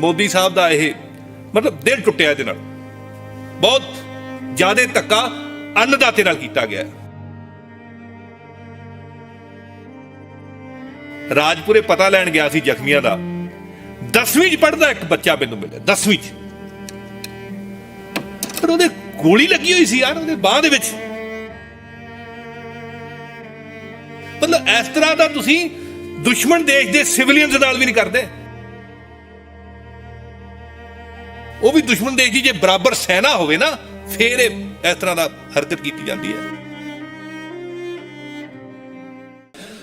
ਮੋਦੀ ਸਾਹਿਬ ਦਾ ਇਹ ਮਤਲਬ ਦਿਲ ਟੁੱਟਿਆ ਇਹਦੇ ਨਾਲ। ਬਹੁਤ ਜ਼ਿਆਦਾ ਧੱਕਾ ਅੰਨਦਾਤੇ ਨਾਲ ਕੀਤਾ ਗਿਆ। ਰਾਜਪੁਰੇ ਪਤਾ ਲੈਣ ਗਿਆ ਸੀ ਜ਼ਖਮੀਆਂ ਦਾ। 10ਵੀਂ ਚ ਪੜਦਾ ਇੱਕ ਬੱਚਾ ਮੈਨੂੰ ਮਿਲਿਆ 10ਵੀਂ ਚ। ਪਰ ਉਹਦੇ ਗੋਲੀ ਲੱਗੀ ਹੋਈ ਸੀ ਯਾਰ, ਉਹਦੇ ਬਾਹ ਦੇ ਵਿੱਚ। ਮਤਲਬ ਇਸ ਤਰ੍ਹਾਂ ਦਾ ਤੁਸੀਂ ਦੁਸ਼ਮਣ ਦੇਸ਼ ਦੇ ਸਿਵਲੀਅਨਸ ਨਾਲ ਵੀ ਨਹੀਂ ਕਰਦੇ। ਉਹ ਵੀ ਦੁਸ਼ਮਣ ਦੇਸ਼ ਦੀ ਜੇ ਬਰਾਬਰ ਸੈਨਾ ਹੋਵੇ ਨਾ, ਫੇਰ ਇਹ ਇਸ ਤਰ੍ਹਾਂ ਦਾ ਹਰਕਤ ਕੀਤੀ ਜਾਂਦੀ ਹੈ।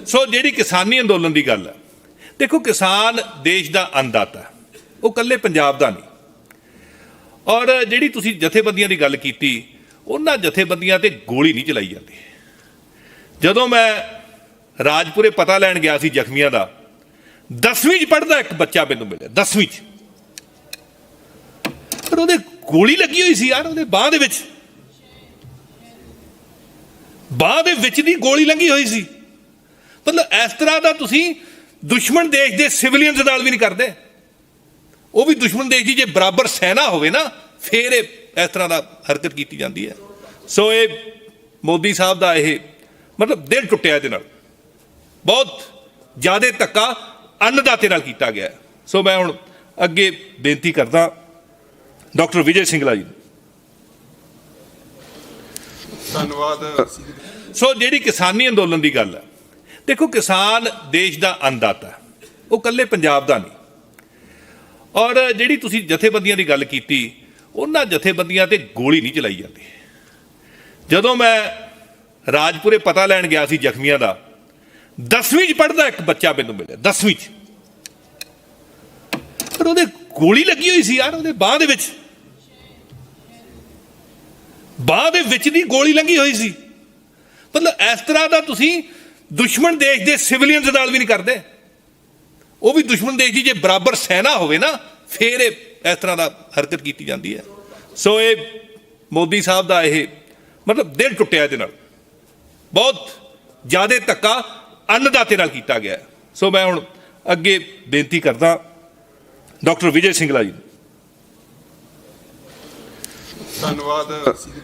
ਸੋ ਜਿਹੜੀ ਕਿਸਾਨੀ ਅੰਦੋਲਨ ਦੀ ਗੱਲ ਹੈ, ਦੇਖੋ ਕਿਸਾਨ ਦੇਸ਼ ਦਾ ਅੰਦਾਤਾ ਉਹ ਇਕੱਲੇ ਪੰਜਾਬ ਦਾ ਨਹੀਂ। ਔਰ ਜਿਹੜੀ ਤੁਸੀਂ ਜਥੇਬੰਦੀਆਂ ਦੀ ਗੱਲ ਕੀਤੀ, ਉਹਨਾਂ ਜਥੇਬੰਦੀਆਂ ਤੇ ਗੋਲੀ ਨਹੀਂ ਚਲਾਈ ਜਾਂਦੀ। ਜਦੋਂ ਮੈਂ ਰਾਜਪੁਰੇ ਪਤਾ ਲੈਣ ਗਿਆ ਸੀ ਜ਼ਖਮੀਆਂ ਦਾ 10ਵੀਂ ਚ ਪੜਦਾ ਇੱਕ ਬੱਚਾ ਮੈਨੂੰ ਮਿਲਿਆ 10ਵੀਂ ਚ। ਪਰ ਉਹਦੇ ਗੋਲੀ ਲੱਗੀ ਹੋਈ ਸੀ ਯਾਰ, ਉਹਦੇ ਬਾਹ ਦੇ ਵਿੱਚ। ਬਾਹ ਦੇ ਵਿੱਚ ਦੀ ਗੋਲੀ ਲੰਗੀ ਹੋਈ ਸੀ। ਮਤਲਬ ਇਸ ਤਰ੍ਹਾਂ ਦਾ ਤੁਸੀਂ ਦੁਸ਼ਮਣ ਦੇਸ਼ ਦੇ ਸਿਵਲੀਅਨਸ ਨਾਲ ਵੀ ਨਹੀਂ ਕਰਦੇ। ਉਹ ਵੀ ਦੁਸ਼ਮਣ ਦੇਸ਼ ਦੀ ਜੇ ਬਰਾਬਰ ਸੈਨਾ ਹੋਵੇ ਨਾ, ਫੇਰ ਇਹ ਇਸ ਤਰ੍ਹਾਂ ਦਾ ਹਰਕਤ ਕੀਤੀ ਜਾਂਦੀ ਹੈ। ਸੋ ਇਹ ਮੋਦੀ ਸਾਹਿਬ ਦਾ ਇਹ ਮਤਲਬ ਦਿਲ ਟੁੱਟਿਆ ਇਹਦੇ ਨਾਲ। ਬਹੁਤ ਜ਼ਿਆਦਾ ਧੱਕਾ ਅੰਨਦਾਤੇ ਨਾਲ ਕੀਤਾ ਗਿਆ। ਸੋ ਮੈਂ ਹੁਣ ਅੱਗੇ ਬੇਨਤੀ ਕਰਦਾ ਡਾਕਟਰ ਵਿਜੇ ਸਿੰਗਲਾ ਜੀ। ਧੰਨਵਾਦ ਸੋ ਜਿਹੜੀ ਕਿਸਾਨੀ ਅੰਦੋਲਨ ਦੀ ਗੱਲ ਹੈ ਦੇਖੋ ਕਿਸਾਨ ਦੇਸ਼ ਦਾ ਅੰਨਦਾਤਾ ਹੈ। ਉਹ ਇਕੱਲੇ ਪੰਜਾਬ ਦਾ ਨਹੀਂ ਔਰ ਜਿਹੜੀ ਤੁਸੀਂ ਜਥੇਬੰਦੀਆਂ ਦੀ ਗੱਲ ਕੀਤੀ ਉਹਨਾਂ ਜਥੇਬੰਦੀਆਂ ਤੇ ਗੋਲੀ ਨਹੀਂ ਚਲਾਈ ਜਾਂਦੀ ਜਦੋਂ ਮੈਂ ਰਾਜਪੁਰੇ ਪਤਾ ਲੈਣ ਗਿਆ ਸੀ ਜ਼ਖਮੀਆਂ ਦਾ 10ਵੀਂ ਚ ਪੜਦਾ ਇੱਕ ਬੱਚਾ ਮੈਨੂੰ ਮਿਲਿਆ 10ਵੀਂ ਚ ਪਰ ਉਹਦੇ ਗੋਲੀ ਲੱਗੀ ਹੋਈ ਸੀ ਯਾਰ ਉਹਦੇ ਬਾਹ ਦੇ ਵਿੱਚ ਬਾਹ ਦੇ ਵਿੱਚ ਦੀ ਗੋਲੀ ਲੰਗੀ ਹੋਈ ਸੀ। ਮਤਲਬ ਇਸ ਤਰ੍ਹਾਂ ਦਾ ਤੁਸੀਂ ਦੁਸ਼ਮਣ ਦੇਸ਼ ਦੇ ਸਿਵਲੀਅਨਸ ਨਾਲ ਵੀ ਨਹੀਂ ਕਰਦੇ। ਉਹ ਵੀ ਦੁਸ਼ਮਣ ਦੇਸ਼ ਦੀ ਜੇ ਬਰਾਬਰ ਸੈਨਾ ਹੋਵੇ ਨਾ, ਫੇਰ ਇਹ ਇਸ ਤਰ੍ਹਾਂ ਦਾ ਹਰਕਤ ਕੀਤੀ ਜਾਂਦੀ ਹੈ। ਸੋ ਇਹ ਮੋਦੀ ਸਾਹਿਬ ਦਾ ਇਹ ਮਤਲਬ ਦਿਲ ਟੁੱਟਿਆ ਇਹਦੇ ਨਾਲ। ਬਹੁਤ ਜ਼ਿਆਦਾ ਧੱਕਾ ਅੰਨਦਾਤੇ ਨਾਲ ਕੀਤਾ ਗਿਆ। ਸੋ ਮੈਂ ਹੁਣ ਅੱਗੇ ਬੇਨਤੀ ਕਰਦਾ ਡਾਕਟਰ ਵਿਜੇ ਸਿੰਗਲਾ ਜੀ ਨੂੰ। ਧੰਨਵਾਦ।